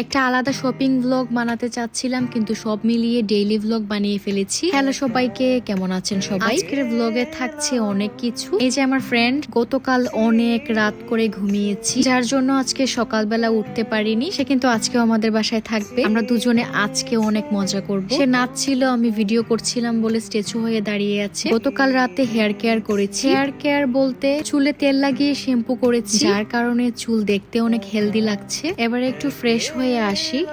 একটা আলাদা shopping blog বানাতে চাচ্ছিলাম, কিন্তু সব মিলিয়ে ডেইলি ব্লগ বানিয়ে ফেলেছি। হ্যালো সবাইকে, কেমন আছেন সবাই? আজকের ব্লগে থাকছে অনেক কিছু। এই যে আমার ফ্রেন্ড গতকাল অনেক রাত করে ঘুমিয়েছি। যার জন্য আজকে সকালবেলা উঠতে পারিনি। সে কিন্তু আজকেও আমাদের বাসায় থাকবে। আমরা দুজনে আজকে অনেক মজা করব। সে নাচছিল, আমি ভিডিও করছিলাম বলে স্ট্যাচু হয়ে দাঁড়িয়ে আছে। গতকাল রাতে হেয়ার কেয়ার করেছি। হেয়ার কেয়ার বলতে চুলে তেল লাগিয়ে শ্যাম্পু করেছি। যার কারণে চুল দেখতে অনেক হেলদি লাগছে। এবারে একটু ফ্রেশ হয়ে আসি।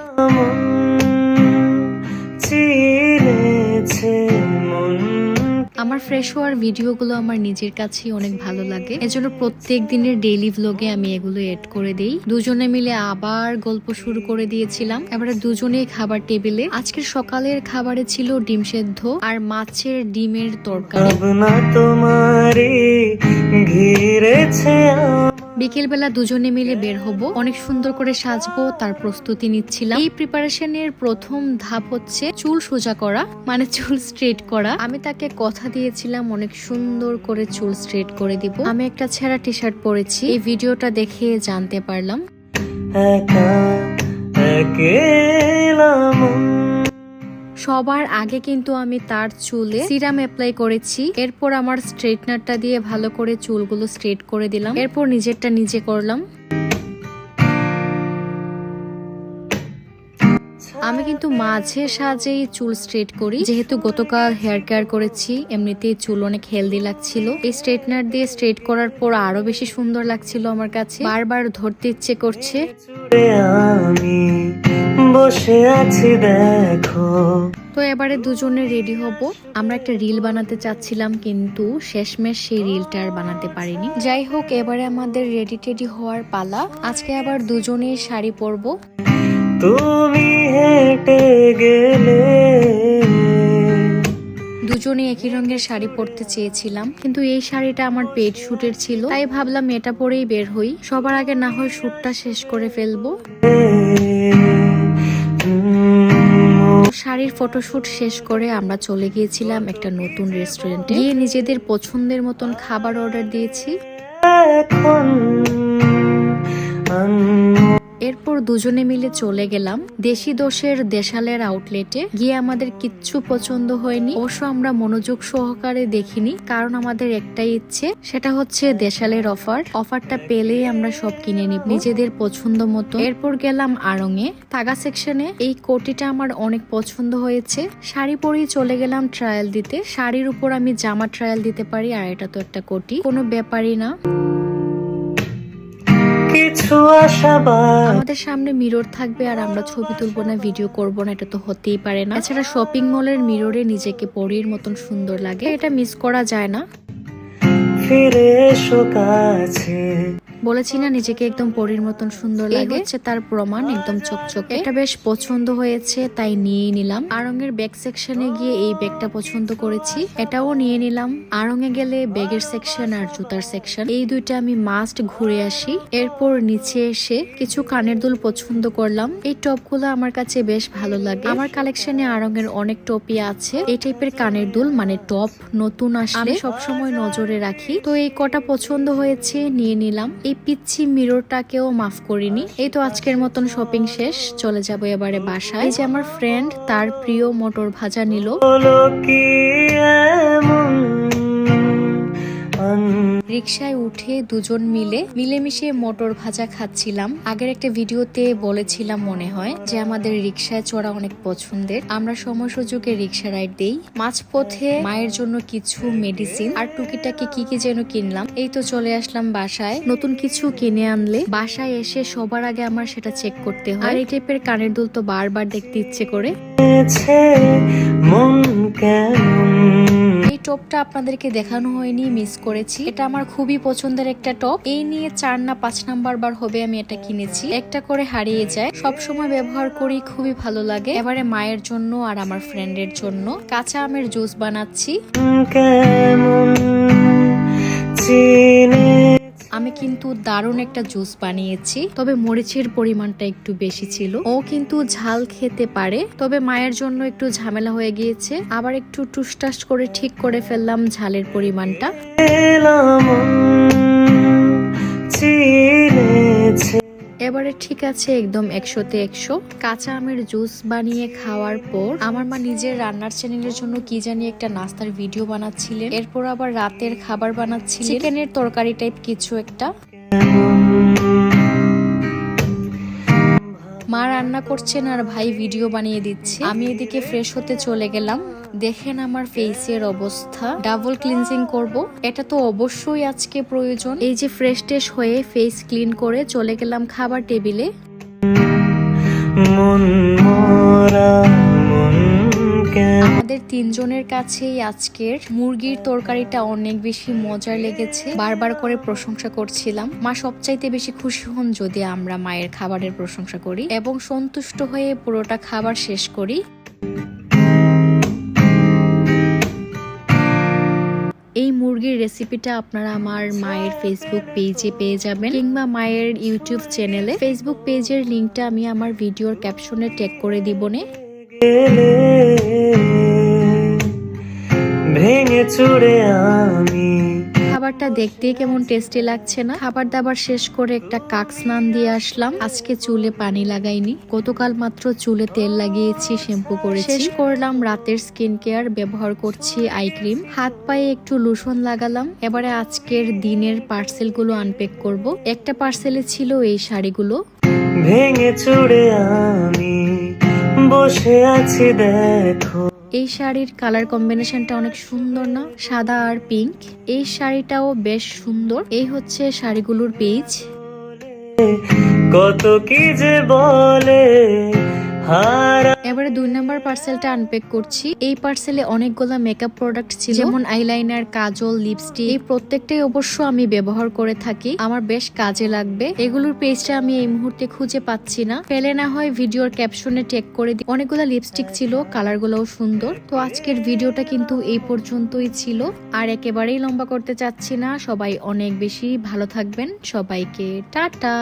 আমার ফ্রেশ হওয়ার ভিডিওগুলো আমার নিজের কাছেই অনেক ভালো লাগে। এজন্য প্রত্যেক দিনের ডেইলি ভ্লগে আমি এগুলো এড করে দেই। দুজনে মিলে আবার গল্প শুরু করে দিয়েছিলাম। এবারে দুজনেই খাবার টেবিলে। আজকের সকালের খাবারে ছিল ডিম সেদ্ধ আর মাছের ডিমের তরকারি। ঘিরেছে বিকেল বেলা দুজনে মিলে বের হব। অনেক সুন্দর করে সাজবো, তার প্রস্তুতি নিচ্ছিলাম। এই প্রিপারেশনের প্রথম ধাপ হচ্ছে চুল সোজা করা মানে চুল স্ট্রেট করা। আমি তাকে কথা দিয়েছিলাম, অনেক সুন্দর করে চুল স্ট্রেট করে দিব। আমি একটা ছেঁড়া টি শার্ট পরেছি, এই ভিডিওটা দেখে জানতে পারলাম। একা সবার আগে কিন্তু আমি তার চুলে সিরাম অ্যাপ্লাই করেছি। এরপর আমার স্ট্রেটনারটা দিয়ে ভালো করে চুলগুলো স্ট্রেট করে দিলাম। এরপর নিজেরটা নিজে করলাম। আমি কিন্তু মাঝে সাজেই চুল স্ট্রেট করি। যেহেতু গতকাল হেয়ার কেয়ার করেছি, এমনিতেই চুল অনেক হেলদি লাগছিল। এই স্ট্রেটনার দিয়ে স্ট্রেট করার পর আরও বেশি সুন্দর লাগছিল আমার কাছে। বারবার ধরতে ইচ্ছে করছে। বসে আছি, দেখো। এবারে দুজনে রেডি হব। আমরা একটা রিল বানাতে চাচ্ছিলাম কিন্তু শেষমেশ সেই রিলটা আর বানাতে পারিনি। যাই হোক এবারে আমাদের রেডি টেডি হওয়ার পালা। আজকে আবার দুজনেই শাড়ি পরবো। তুমি হেঁটে গেলে। দুজনে একই রঙের শাড়ি পরতে চেয়েছিলাম কিন্তু এই শাড়িটা আমার পেট শুটের ছিল। তাই ভাবলাম এটা পরেই বের হই। সবার আগে না হয় শুটটা শেষ করে ফেলব। উম, ফটোশ্যুট শেষ করে আমরা চলে গিয়েছিলাম একটা নতুন রেস্টুরেন্টে। গিয়ে নিজেদের পছন্দের মতন খাবার অর্ডার দিয়েছি। এখন। দুজনে মিলে চলে গেলাম। দেশি দোষের দেশালের আউটলেটে গিয়ে আমাদের কিচ্ছু পছন্দ হয়নি। অবশ্য আমরা মনোযোগ সহকারে দেখিনি। কারণ আমাদের একটাই ইচ্ছে, সেটা হচ্ছে দেশালের অফার অফারটা পেলেই আমরা সব কিনে নিব। নিজেদের পছন্দ মতো। এরপর গেলাম আড়ঙে। তাগা সেকশনে এই কোটিটা আমার অনেক পছন্দ হয়েছে। শাড়ি পরেই চলে গেলাম ট্রায়াল দিতে। শাড়ির উপর আমি জামা ট্রায়াল দিতে পারি, আর এটা তো একটা কোটি। কোনো ব্যাপারই না। আমাদের সামনে মিরর থাকবে আর আমরা ছবি তুলবো না ভিডিও করব না এটা তো হতেই পারে না। এছাড়া শপিং মলের মিররে নিজেকে পরীর মতন সুন্দর লাগে এটা মিস করা যায় না। ফিরে এসো কাছে। বলেছি না নিজেকে একদম পরীর মতন সুন্দর লাগে। হচ্ছে তার প্রমাণ একদম চকচকে। এটা বেশ পছন্দ হয়েছে তাই নিয়ে নিলাম। আরঙের ব্যাগ সেকশনে গিয়ে এই ব্যাগটা পছন্দ করেছি। এটাও নিয়ে নিলাম। আরঙে গেলে ব্যাগের সেকশন আর জুতার সেকশন। এই দুইটা আমি মাস্ট ঘুরে আসি। এরপর নিচে এসে কিছু কানের দুল পছন্দ করলাম। এই টপগুলো আমার কাছে বেশ ভালো লাগে। আমার কালেকশনে আরঙের অনেক টপই আছে। এই টাইপের কানের দুল মানে টপ নতুন আসলে। সবসময় নজরে রাখি। তো এই কটা পছন্দ হয়েছে নিয়ে নিলাম। এই পিচ্ছি মিররটাকেও মাফ করিনি। এই তো আজকের মতন শপিং শেষ। চলে যাব এবারে বাসায়। যে আমার ফ্রেন্ড তার প্রিয় মটর ভাজা নিল। রিক্সায় উঠে দুজন মিলে মিলেমিশে মটর ভাজা খাচ্ছিলাম। আগের একটা ভিডিওতে বলেছিলাম মনে হয় যে আমাদের রিক্সায় চড়া অনেক পছন্দের। আমরা সময় সুযোগে রিক্সা রাইড দেই। মাঝপথে মায়ের জন্য কিছু মেডিসিন আর টুকিটাকি কি কি যেন কিনলাম। এই তো চলে আসলাম বাসায়। নতুন কিছু কিনে আনলে বাসায় এসে সবার আগে আমার সেটা চেক করতে হয়। এই টাইপের কানের দুল তো বারবার দেখতে ইচ্ছে করে। মন কেমন? টপটা আপনাদেরকে দেখানো হয়নি মিস করেছি। এটা আমার খুবই পছন্দের একটা টপ। এই নিয়ে চার না পাঁচ নাম্বার বার হবে আমি এটা কিনেছি। একটা করে হারিয়ে যায়। সব সময় ব্যবহার করি, খুবই ভালো লাগে। এবারে মায়ের জন্য আর আমার ফ্রেন্ডের জন্য। কাঁচা আমের জুস বানাচ্ছি। আমি কিন্তু দারুণ একটা জুস বানিয়েছি, তবে মরিচের পরিমাণটা একটু বেশি ছিল। ও কিন্তু ঝাল খেতে পারে, তবে মায়ের জন্য একটু ঝামেলা হয়ে গিয়েছে। আবার একটু টুসটাস করে ঠিক করে ফেললাম ঝালের পরিমাণটা। এবারে ঠিক আছে একদম একশোতে একশো। কাঁচা আমের জুস বানিয়ে খাওয়ার পর আমার মা নিজের রান্নার চ্যানেলের জন্য কি জানি একটা নাস্তার ভিডিও বানাচ্ছিলেন। এরপর আবার রাতের খাবার বানাচ্ছিলেন। চিকেনের তরকারি টাইপ কিছু একটা। মা রান্না করছেন আর ভাই ভিডিও বানিয়ে দিচ্ছে। আমি এদিকে ফ্রেশ হতে চলে গেলাম। দেখেন আমার ফেসের অবস্থা। ডাবল ক্লিনজিং করব। এটা তো অবশ্যই আজকে প্রয়োজন। এই যে ফ্রেশ টেশ হয়ে ফেস ক্লিন করে চলে গেলাম খাবার টেবিলে। মন মরা আমাদের তিনজনের কাছেই আজকের মুরগির তরকারিটা অনেক বেশি মজার লেগেছে। বারবার করে প্রশংসা করছিলাম। মা সবচাইতে বেশি খুশি হন যদি আমরা মায়ের খাবারের প্রশংসা করি এবং সন্তুষ্ট হয়ে পুরোটা খাবার শেষ করি। মুরগির রেসিপিটা আপনারা আমার মায়ের ফেসবুক পেজে পেয়ে যাবেন কিংবা মায়ের ইউটিউব চ্যানেলে ফেসবুক পেজের লিঙ্কটা আমি আমার ভিডিওর ক্যাপশনে ট্যাগ করে দিব নে। ভেঙে চুড়ে আমি খাবারটা দেখতে কেমন টেস্টি লাগছে না। খাবার দাবার শেষ করে একটা কাক স্নান দিয়ে আসলাম। আজকে চুলে পানি লাগাইনি। গতকাল মাত্র চুলে তেল লাগিয়েছি শ্যাম্পু করে শেষ করলাম রাতের স্কিন কেয়ার ব্যবহার করছি আই ক্রিম হাত পায়ে একটু লোশন লাগালাম। এবারে আজকের দিনের পার্সেলগুলো আনপ্যাক করব। একটা পার্সেলে ছিল এই শাড়িগুলো। ভেঙে চুড়ে আমি বসে আছি দেখো। এই শাড়ির কালার কম্বিনেশনটা অনেক সুন্দর না? সাদা আর পিঙ্ক এই শাড়িটাও বেশ সুন্দর। এই হচ্ছে শাড়িগুলোর পেজ কত কি যে বলে হারা এবারে দুই নাম্বার পার্সেলটা আনপ্যাক করছি। এই পার্সেলে অনেকগুলো মেকআপ প্রোডাক্ট ছিল। যেমন আইলাইনার কাজল লিপস্টিক এই প্রত্যেকটাই অবশ্য আমি ব্যবহার করে থাকি। আমার বেশ কাজে লাগবে। এগুলোর পেজটা আমি এই মুহূর্তে খুঁজে পাচ্ছি না। ফেলে না হয় ভিডিওর ক্যাপশনে টেক করে দিই অনেকগুলো লিপস্টিক ছিল কালার গুলোও সুন্দর। তো আজকের ভিডিওটা কিন্তু এই পর্যন্তই ছিল। আর একেবারেই লম্বা করতে চাচ্ছি না। সবাই অনেক বেশি ভালো থাকবেন। সবাইকে টাটা!